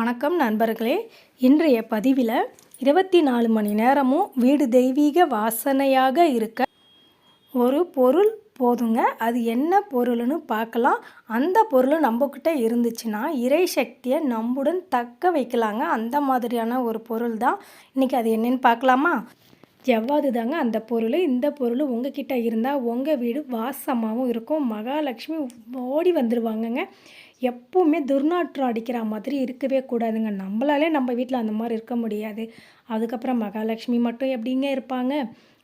வணக்கம் நண்பர்களே. இன்றைய பதிவில் இருபத்தி நாலு மணி நேரமும் வீடு தெய்வீக வாசனையாக இருக்க ஒரு பொருள் போதுங்க. அது என்ன பொருள்னு பார்க்கலாம். அந்த பொருள் நம்மக்கிட்ட இருந்துச்சுன்னா இறை சக்தியை நம்முடன் தக்க வைக்கலாங்க. அந்த மாதிரியான ஒரு பொருள் தான் இன்றைக்கி அது என்னன்னு பார்க்கலாமா? ஜவ்வாது தாங்க அந்த பொருள்? இந்த பொருள் உங்ககிட்ட இருந்தால் உங்கள் வீடு வாசமாகவும் இருக்கும். மகாலட்சுமி ஓடி வந்துடுவாங்கங்க எப்பவுமே துர்நாற்றம் அடிக்கிற மாதிரி இருக்கவே கூடாதுங்க. நம்மளாலே நம்ம வீட்டில் அந்த மாதிரி இருக்க முடியாது. அதுக்கப்புறம் மகாலட்சுமி மட்டும் எப்படிங்க இருப்பாங்க?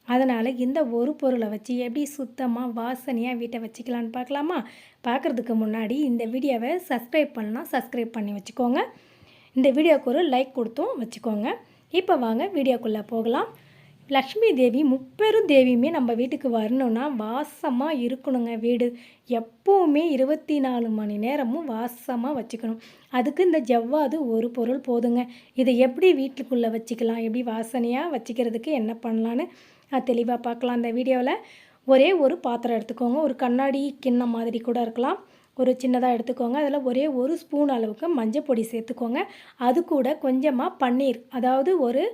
அதனால் இந்த ஒரு பொருளை வச்சு எப்படி சுத்தமாக வாசனையாக வீட்டை வச்சுக்கலான்னு பார்க்கலாமா? பார்க்குறதுக்கு முன்னாடி இந்த வீடியோவை சப்ஸ்கிரைப் பண்ணலாம் சப்ஸ்கிரைப் பண்ணி வச்சுக்கோங்க. இந்த வீடியோவுக்கு ஒரு லைக் கொடுத்தும் வச்சுக்கோங்க. இப்போ வாங்க வீடியோக்குள்ளே போகலாம். லக்ஷ்மி தேவி முப்பெரும் தேவியுமே நம்ம வீட்டுக்கு வரணும்னா வாசமாக இருக்கணுங்க வீடு. எப்போவுமே இருபத்தி நாலு மணி நேரமும் வாசமாக வச்சுக்கணும். அதுக்கு இந்த ஜவ்வாது ஒரு பொருள் போதுங்க. இதை எப்படி வீட்டுக்குள்ளே வச்சுக்கலாம்? எப்படி வாசனையாக வச்சுக்கிறதுக்கு என்ன பண்ணலான்னு தெளிவாக பார்க்கலாம். அந்த வீடியோவில் ஒரே ஒரு பாத்திரம் எடுத்துக்கோங்க. ஒரு கண்ணாடி கிண்ணம் மாதிரி கூட இருக்கலாம். ஒரு சின்னதாக எடுத்துக்கோங்க. அதில் ஒரே ஒரு ஸ்பூன் அளவுக்கு மஞ்சள் பொடி சேர்த்துக்கோங்க. அது கூட கொஞ்சமாக பன்னீர் அதாவது ஒரு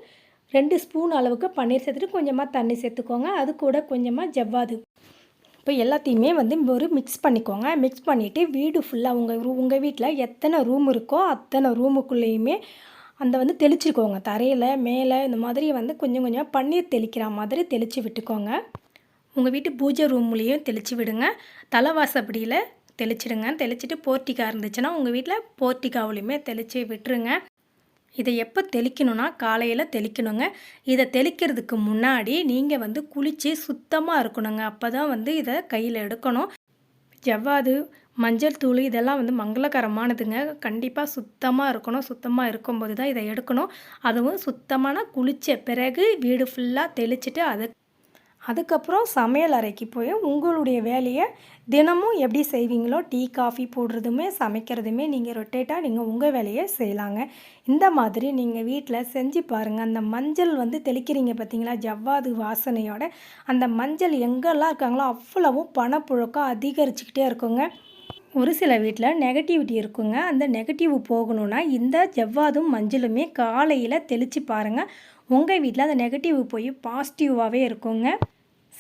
ரெண்டு ஸ்பூன் அளவுக்கு பன்னீர் சேர்த்துட்டு கொஞ்சமாக தண்ணி சேர்த்துக்கோங்க. அது கூட கொஞ்சமாக ஜவ்வாது. இப்போ எல்லாத்தையுமே வந்து ஒரு மிக்ஸ் பண்ணிக்கோங்க. மிக்ஸ் பண்ணிவிட்டு வீடு ஃபுல்லாக உங்கள் ரூ உங்கள் வீட்டில் எத்தனை ரூம் இருக்கோ அத்தனை ரூமுக்குள்ளேயுமே அந்த வந்து தெளிச்சிக்கோங்க. தரையில் மேலே இந்த மாதிரி வந்து கொஞ்சம் கொஞ்சமாக பன்னீர் தெளிக்கிற மாதிரி தெளித்து விட்டுக்கோங்க. உங்கள் வீட்டு பூஜை ரூம்லேயும் தெளித்து விடுங்க. தலைவாசப்படியில் தெளிச்சிடுங்க. தெளிச்சிட்டு போர்ட்டிக்கா இருந்துச்சுன்னா உங்கள் வீட்டில் போர்ட்டிக்காவிலையுமே தெளித்து விட்டுருங்க. இதை எப்போ தெளிக்கணும்னா காலையில் தெளிக்கணுங்க. இதை தெளிக்கிறதுக்கு முன்னாடி நீங்கள் வந்து குளித்து சுத்தமாக இருக்கணுங்க. அப்போ தான் வந்து இதை கையில் எடுக்கணும். ஜவ்வாது மஞ்சள் தூள் இதெல்லாம் வந்து மங்களகரமானதுங்க. கண்டிப்பாக சுத்தமாக இருக்கணும். சுத்தமாக இருக்கும்போது தான் இதை எடுக்கணும். அதுவும் சுத்தமான குளித்த பிறகு வீடு ஃபுல்லாக தெளிச்சிட்டு அது அதுக்கப்புறம் சமையல் அறைக்கு போய் உங்களுடைய வேலையை தினமும் எப்படி செய்வீங்களோ டீ காஃபி போடுறதுமே சமைக்கிறதுமே நீங்கள் ரொட்டேட்டாக நீங்கள் உங்கள் வேலையை செய்யலாங்க. இந்த மாதிரி நீங்கள் வீட்டில் செஞ்சு பாருங்கள் அந்த மஞ்சள் வந்து தெளிக்கிறீங்க பார்த்தீங்களா ஜவ்வாது வாசனையோட அந்த மஞ்சள் எங்கெல்லாம் இருக்காங்களோ அவ்வளவும் பணப்புழக்கம் அதிகரிச்சுக்கிட்டே இருக்குங்க. ஒரு சில வீட்டில் நெகட்டிவிட்டி இருக்குங்க. அந்த நெகட்டிவ் போகணுன்னா இந்த ஜவ்வாதும் மஞ்சளுமே காலையில் தெளித்து பாருங்கள் உங்கள் வீட்டில் அந்த நெகட்டிவ் போய் பாசிட்டிவாகவே இருக்குங்க.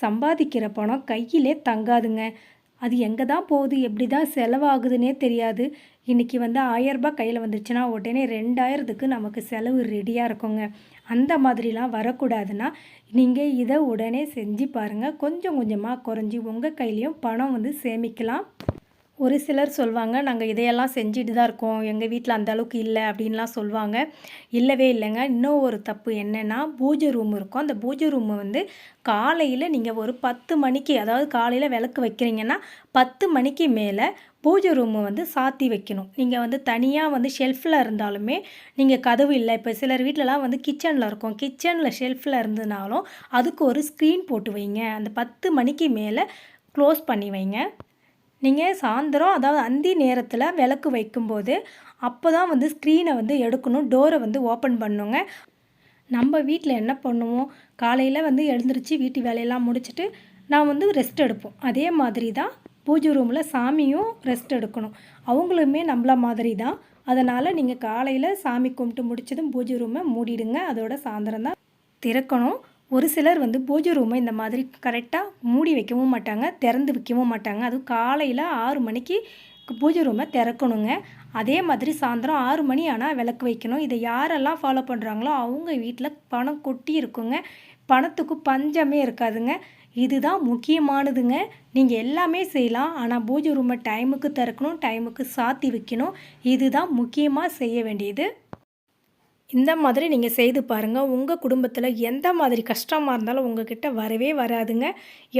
சம்பாதிக்கிற பணம் கையிலே தங்காதுங்க. அது எங்கே தான் போகுது எப்படி தான் செலவாகுதுன்னே தெரியாது. இன்றைக்கி வந்து ஆயரரூபா கையில் வந்துருச்சுன்னா உடனே ரெண்டாயிரத்துக்கு நமக்கு செலவு ரெடியாக இருக்குங்க. அந்த மாதிரிலாம் வரக்கூடாதுன்னா நீங்கள் இதை உடனே செஞ்சு பாருங்கள் கொஞ்சம் கொஞ்சமாக குறைஞ்சி உங்கள் கையிலையும் பணம் வந்து சேமிக்கலாம். ஒரு சிலர் சொல்லுவாங்க நாங்கள் இதையெல்லாம் செஞ்சுட்டு தான் இருக்கோம். எங்கள் வீட்டில் அந்த அளவுக்கு இல்லை அப்படின்லாம் சொல்லுவாங்க இல்லவே இல்லைங்க. இன்னும் ஒரு தப்பு என்னென்னா பூஜை ரூம் இருக்கும். அந்த பூஜை ரூமை வந்து காலையில் நீங்கள் ஒரு பத்து மணிக்கு அதாவது காலையில் விளக்கு வைக்கிறீங்கன்னா பத்து மணிக்கு மேலே பூஜை ரூமை வந்து சாத்தி வைக்கணும். நீங்கள் வந்து தனியாக வந்து ஷெல்ஃபில் இருந்தாலுமே நீங்கள் கதவு இல்லை. இப்போ சிலர் வீட்டிலலாம் வந்து கிச்சனில் இருக்கும். கிச்சனில் ஷெல்ஃபில் இருந்ததுனாலும் அதுக்கு ஒரு ஸ்க்ரீன் போட்டு வைங்க. அந்த பத்து மணிக்கு மேலே க்ளோஸ் பண்ணி வைங்க. நீங்கள் சாயந்தரம் அதாவது அந்தி நேரத்தில் விளக்கு வைக்கும்போது அப்போ தான் வந்து ஸ்க்ரீனை வந்து எடுக்கணும் டோரை வந்து ஓப்பன் பண்ணுங்க. நம்ம வீட்டில் என்ன பண்ணுவோம்? காலையில் வந்து எழுந்திரிச்சு வீட்டு வேலையெல்லாம் முடிச்சுட்டு நான் வந்து ரெஸ்ட் எடுப்போம். அதே மாதிரி தான் பூஜை ரூமில் சாமியும் ரெஸ்ட் எடுக்கணும். அவங்களுமே நம்மள மாதிரி தான் அதனால் நீங்கள் காலையில் சாமி கும்பிட்டு முடிச்சதும் பூஜை ரூமை மூடிடுங்க. அதோட சாயந்தரம் தான் திறக்கணும். ஒரு சிலர் வந்து பூஜை ரூமை இந்த மாதிரி கரெக்டாக மூடி வைக்கவும் மாட்டாங்க திறந்து வைக்கவும் மாட்டாங்க. அதுவும் காலையில் ஆறு மணிக்கு பூஜை ரூமை திறக்கணுங்க. அதே மாதிரி சாயந்தரம் ஆறு மணி ஆனால் விளக்கு வைக்கணும். இதை யாரெல்லாம் ஃபாலோ பண்ணுறாங்களோ அவங்க வீட்டில் பணம் கொட்டி இருக்குங்க. பணத்துக்கு பஞ்சமே இருக்காதுங்க. இதுதான் முக்கியமானதுங்க. நீங்கள் எல்லாமே செய்யலாம். ஆனால் பூஜை ரூமை டைமுக்கு திறக்கணும் டைமுக்கு சாத்தி வைக்கணும். இதுதான் முக்கியமாக செய்ய வேண்டியது. இந்த மாதிரி நீங்கள் செய்து பாருங்கள் உங்கள் குடும்பத்தில் எந்த மாதிரி கஷ்டமாக இருந்தாலும் உங்ககிட்ட வரவே வராதுங்க.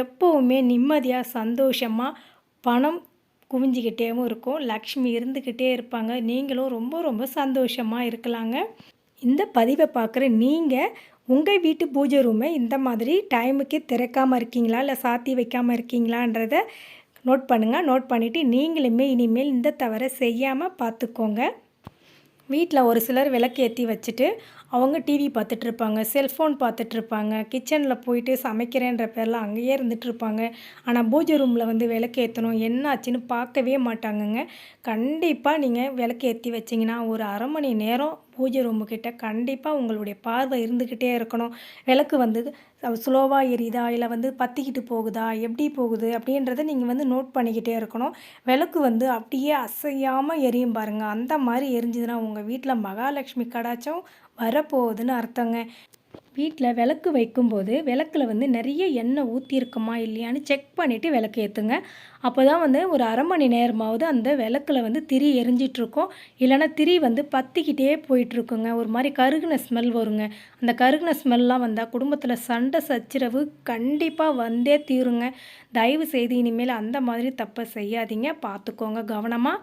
எப்போவுமே நிம்மதியாக சந்தோஷமாக பணம் குவிஞ்சிக்கிட்டேவும் இருக்கும். லக்ஷ்மி இருந்துக்கிட்டே இருப்பாங்க. நீங்களும் ரொம்ப ரொம்ப சந்தோஷமாக இருக்கலாங்க. இந்த பதிவை பார்க்குற நீங்கள் உங்கள் வீட்டு பூஜை ரூமை இந்த மாதிரி டைமுக்கே திறக்காமல் இருக்கீங்களா? இல்லை சாத்தி வைக்காமல் இருக்கீங்களான்றத நோட் பண்ணுங்கள் நோட் பண்ணிவிட்டு நீங்களுமே இனிமேல் இந்த தவறை செய்யாமல் பார்த்துக்கோங்க வீட்டில் ஒரு சிலர் விளக்கு ஏற்றி வச்சுட்டு அவங்க டிவி பார்த்துட்ருப்பாங்க செல்ஃபோன் பார்த்துட்ருப்பாங்க கிச்சனில் போயிட்டு சமைக்கிறேன்ற பேரில் அங்கேயே இருந்துகிட்ருப்பாங்க ஆனால் பூஜை ரூமில் வந்து விளக்கு ஏற்றணும் என்ன ஆச்சுன்னு பார்க்கவே மாட்டாங்கங்க. கண்டிப்பாக நீங்கள் விளக்கு ஏற்றி வச்சிங்கன்னா ஒரு அரை மணி நேரம் பூஜை ரூமு கிட்ட கண்டிப்பாக உங்களுடைய பார்வை இருந்துக்கிட்டே இருக்கணும். விளக்கு வந்து ஸ்லோவாக எரியுதா? இல்லை வந்து பற்றிக்கிட்டு போகுதா? எப்படி போகுது? அப்படின்றத நீங்கள் வந்து நோட் பண்ணிக்கிட்டே இருக்கணும். விளக்கு வந்து அப்படியே அசையாமல் எரியும் பாருங்கள் அந்த மாதிரி எரிஞ்சுதுன்னா உங்கள் வீட்டில் மகாலட்சுமி கடாச்சம் வரப்போகுதுன்னு அர்த்தங்க. வீட்டில் விளக்கு வைக்கும்போது விளக்கில் வந்து நிறைய எண்ணெய் ஊற்றியிருக்குமா இல்லையான்னு செக் பண்ணிவிட்டு விளக்கு ஏற்றுங்க அப்போ தான் வந்து ஒரு அரை மணி நேரமாவது அந்த விளக்கில் வந்து திரி எரிஞ்சிட்ருக்கோம். இல்லைன்னா திரி வந்து பற்றிக்கிட்டே போயிட்டுருக்குங்க ஒரு மாதிரி கருகின ஸ்மெல் வருங்க. அந்த கருகின ஸ்மெல்லாம் வந்தால் குடும்பத்தில் சண்டை சச்சரவு கண்டிப்பாக வந்தே தீருங்க. தயவு செய்து இனிமேல் அந்த மாதிரி தப்பை செய்யாதீங்க. பார்த்துக்கோங்க கவனமாக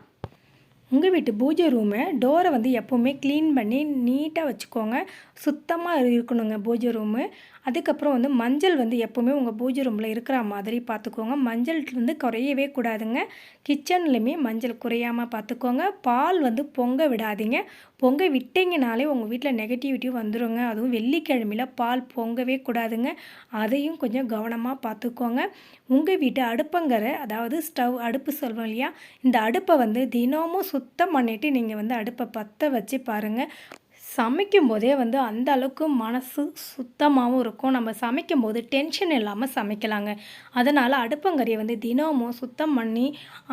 உங்கள் வீட்டு பூஜை ரூமை டோரை வந்து எப்போவுமே க்ளீன் பண்ணி நீட்டாக வச்சுக்கோங்க. சுத்தமாக இருக்கணுங்க பூஜை ரூமு அதுக்கப்புறம் வந்து மஞ்சள் வந்து எப்போவுமே உங்கள் பூஜை ரூமில் இருக்கிற மாதிரி பார்த்துக்கோங்க. மஞ்சள் வந்து குறையவே கூடாதுங்க. கிச்சன்லையுமே மஞ்சள் குறையாமல் பார்த்துக்கோங்க. பால் வந்து பொங்க விடாதீங்க. பொங்க விட்டீங்கனாலே உங்கள் வீட்டில் நெகட்டிவிட்டி வந்துடுங்க அதுவும் வெள்ளிக்கிழமையில் பால் பொங்கவே கூடாதுங்க. அதையும் கொஞ்சம் கவனமாக பார்த்துக்கோங்க உங்கள் வீட்டு அடுப்பங்கரை அதாவது ஸ்டவ் அடுப்பு சொல்வோம் இல்லையா? இந்த அடுப்பை வந்து தினமும் சுத்தம் பண்ணிவிட்டு நீங்கள் வந்து அடுப்பை பற்ற வச்சு பாருங்கள் சமைக்கும் போதே வந்து அந்த அளவுக்கு மனசு சுத்தமாகவும் இருக்கும். நம்ம சமைக்கும் போது டென்ஷன் இல்லாமல் சமைக்கலாங்க. அதனால் அடுப்பங்கறியை வந்து தினமும் சுத்தம் பண்ணி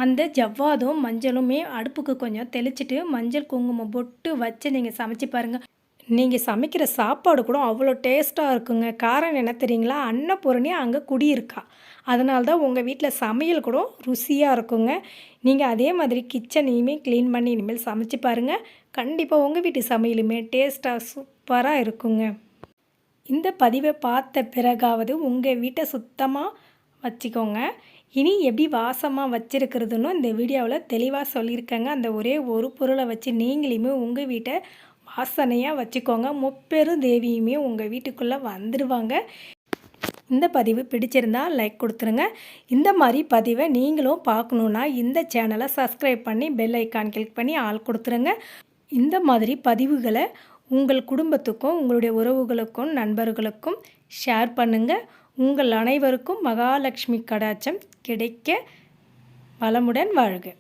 அந்த ஜவ்வாதும் மஞ்சளுமே அடுப்புக்கு கொஞ்சம் தெளிச்சிட்டு மஞ்சள் குங்குமம் பொட்டு வச்சு நீங்கள் சமைச்சு பாருங்கள் நீங்கள் சமைக்கிற சாப்பாடு கூட அவ்வளோ டேஸ்ட்டாக இருக்குங்க. காரணம் என்ன தெரியுங்களா? அன்னபூரணி அங்கே குடியிருக்கா. அதனால தான் உங்கள் வீட்டில் சமையல் கூட ருசியாக இருக்குங்க. நீங்கள் அதே மாதிரி கிச்சனையுமே க்ளீன் பண்ணி இனிமேல் சமைச்சு பாருங்கள் கண்டிப்பாக உங்கள் வீட்டு சமையலுமே டேஸ்ட்டாக சூப்பராக இருக்குங்க. இந்த பதிவை பார்த்த பிறகாவது உங்கள் வீட்டை சுத்தமாக வச்சுக்கோங்க. இனி எப்படி வாசமாக வச்சுருக்கிறதுன்னு இந்த வீடியோவில் தெளிவாக சொல்லியிருக்கேங்க. அந்த ஒரே ஒரு பொருளை வச்சு நீங்களுமே உங்கள் வீட்டை வாசனையாக வச்சுக்கோங்க. முப்பெரும் தேவியுமே உங்கள் வீட்டுக்குள்ளே வந்துடுவாங்க இந்த பதிவு பிடிச்சிருந்தால் லைக் கொடுத்துருங்க. இந்த மாதிரி பதிவை நீங்களும் பார்க்கணுன்னா இந்த சேனலை சப்ஸ்கிரைப் பண்ணி பெல் ஐக்கான் கிளிக் பண்ணி ஆள் கொடுத்துருங்க. இந்த மாதிரி பதிவுகளை உங்கள் குடும்பத்துக்கும் உங்களுடைய உறவுகளுக்கும் நண்பர்களுக்கும் ஷேர் பண்ணுங்கள் உங்கள் அனைவருக்கும் மகாலட்சுமி கடாச்சம் கிடைக்க வளமுடன் வாழ்க.